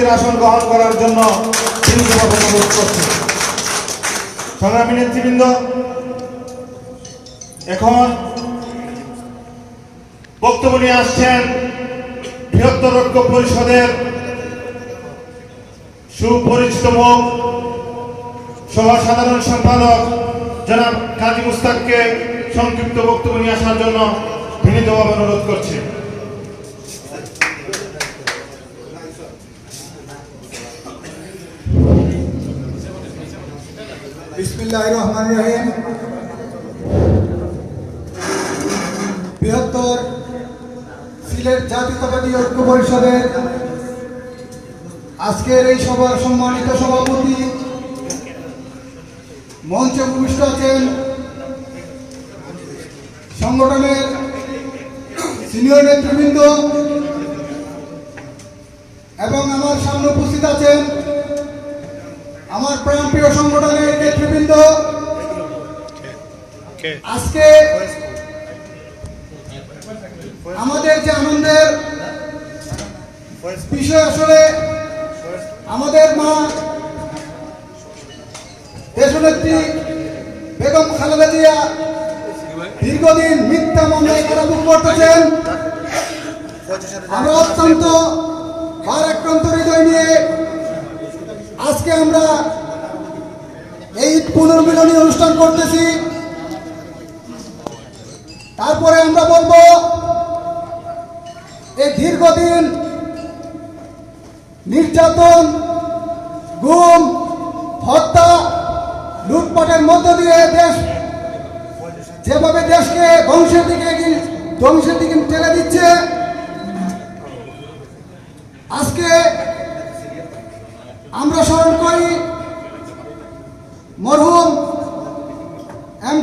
সভাপতির আসন গ্রহণ করার জন্য সংগ্রামী নেতৃবৃন্দ, এখন বক্তব্য নিয়ে আসছেন বৃহত্তর ঐক্য পরিষদের সুপরিচিত মুখ সহ সাধারণ সম্পাদক জনাব কাজী মুস্তাককে সংক্ষিপ্ত বক্তব্য নিয়ে আসার জন্য বিনীতভাবে অনুরোধ করছি। বিসমিল্লাহ রহমান রহিম। বৃহত্তর সিলেট জাতীয়তাবাদী ঐক্য পরিষদের আজকের এই সভার সম্মানিত সভাপতি মঞ্চে উপবিষ্ট আছেন সংগঠনের সিনিয়র নেতৃবৃন্দ এবং আমার সামনে উপস্থিত আছেন আমার প্রাণপ্রিয় সংগঠনের নেতৃবৃন্দ। আজকে আমাদের যে আনন্দের বিষয় আসলে আমাদের মা দেশনেত্রী বেগম খালেদা জিয়া দীর্ঘদিন মিথ্যা মামলায় কারাভোগ করতেছেন। আমরা অত্যন্ত ভারাক্রান্ত হৃদয় নিয়ে আজকে আমরা পুনর্মিলনী অনুষ্ঠান করতেছি। তারপরে আমরা বলব এই দীর্ঘদিন নির্যাতন, গুম, হত্যা, লুটপাটের মধ্য দিয়ে দেশ যেভাবে দেশকে ধ্বংসের দিকে ধ্বংসের দিকে ঠেলে দিচ্ছে, আজকে আমরা স্মরণ করি মরহুম এম সাই-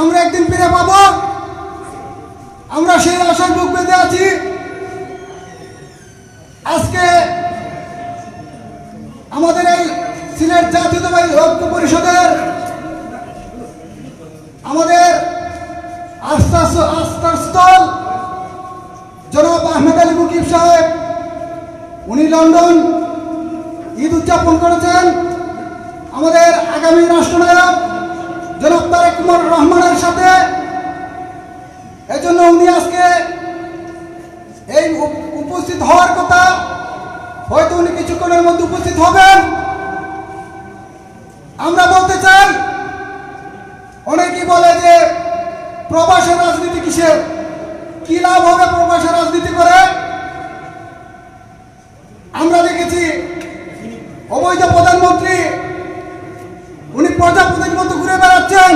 আমরা একদিন ফিরে পাবো। আমরা সেই আশার বুক বেঁধে আছি। আজকে আমাদের এই সিলেট জাতীয়তাবাদী ঐক্য পরিষদের আমাদের আস্থা আস্থার স্থল জনাব আহমেদ আলী মুকিব সাহেব, উনি লন্ডন ঈদ উদযাপন করেছেন। আমাদের আগামী রাষ্ট্রনায়ক জনাব তারেক কুমার রহমানের সাথে এজন্য উনি আজকে এই উপ- উপস্থিত হওয়ার কথা হয়তো উনি কিছুক্ষণের মধ্যে উপস্থিত হবেন। আমরা বলতে চাই, অনেকেই বলে যে প্রবাসের রাজনীতি কিসের কি লাভ হবে প্রবাসের রাজনীতি করে? আমরা দেখেছি অবৈধ প্রধানমন্ত্রী, উনি প্রজাপতির মতো ঘুরে বেড়াচ্ছেন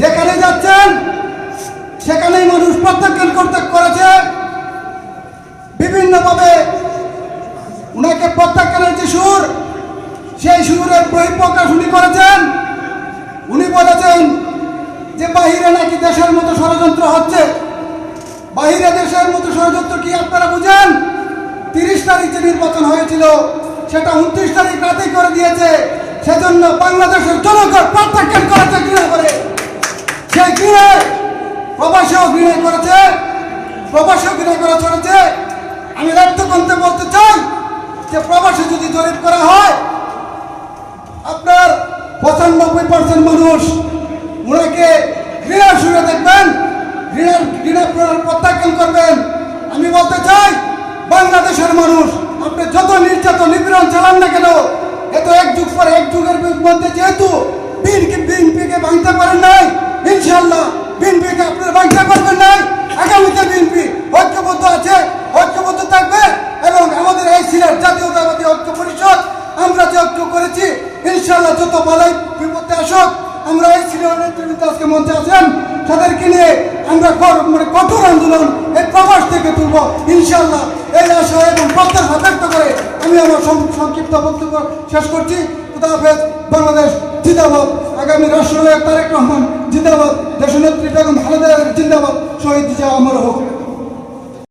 যেখানে যাচ্ছেন, সেখানেই মানুষ প্রত্যাখ্যান করতে করেছে। উনাকে প্রত্যাখ্যানের যে সুর। সেই সুরের বহিঃপ্রকাশ উনি করেছেন। উনি বলেছেন যে বাহিরে নাকি দেশের মতো ষড়যন্ত্র হচ্ছে। বাহিরে দেশের মতো ষড়যন্ত্র কি আপনারা বুঝেন? তিরিশ তারিখ যে নির্বাচন হয়েছিল, সেটা উনত্রিশ তারিখ রাতেই করে দিয়েছে। সেজন্য বাংলাদেশের জনগণ প্রত্যাখ্যান করেছে ঘৃণা করে। সেই ঘৃণায় প্রবাসেও ঘৃণা করেছে, প্রবাসেও ঘৃণা করে চলেছে আমি রাজ্যকন্তে বলতে চাই যে প্রবাসে যদি জরিপ করা হয়, আপনার পঁচানব্বই পার্সেন্ট মানুষ ওনাকে ঘৃণার সুরে দেখবেন, ঘৃণার, ঘৃণা প্রত্যাখ্যান করবেন। আমি বলতে চাই, বাংলাদেশের মানুষ, আপনি যত নির্যাতন নিপীড়ন চালান না কেন, এত এক যুগ পরে এক যুগের মধ্যে যেহেতু বিনকে বিএনপিকে ভাঙতে পারেন নাই ইনশাল্লাহ বিএনপিকে আপনারা ভাঙতে পারবেন নাই আগামীতে বিএনপি ঐক্যবদ্ধ আছে ঐক্যবদ্ধ থাকবে এবং আমাদের এই সিলেট জাতীয়তাবাদী ঐক্য পরিষদ আমরা যে ঐক্য করেছি ইনশাল্লাহ যত বালাই বিপদে আসুক আমরা এই সিলেট নেতৃবৃন্দ আজকে মঞ্চে আছেন, তাদেরকে নিয়ে আমরা মানে কঠোর আন্দোলন এই প্রবাস থেকে তুলব ইনশাল্লাহ এই আশা এবং প্রত্যাশা ব্যক্ত করে আমি আমার সংক্ষিপ্ত বক্তব্য শেষ করছি। খুদা হাফেজ, বাংলাদেশ জিন্দাবাদ। আগামী রাষ্ট্রনায়ক তারেক রহমান জিন্দাবাদ। দেশনেত্রী বেগম খালেদা জিন্দাবাদ। শহীদ জিয়া আমার হোক।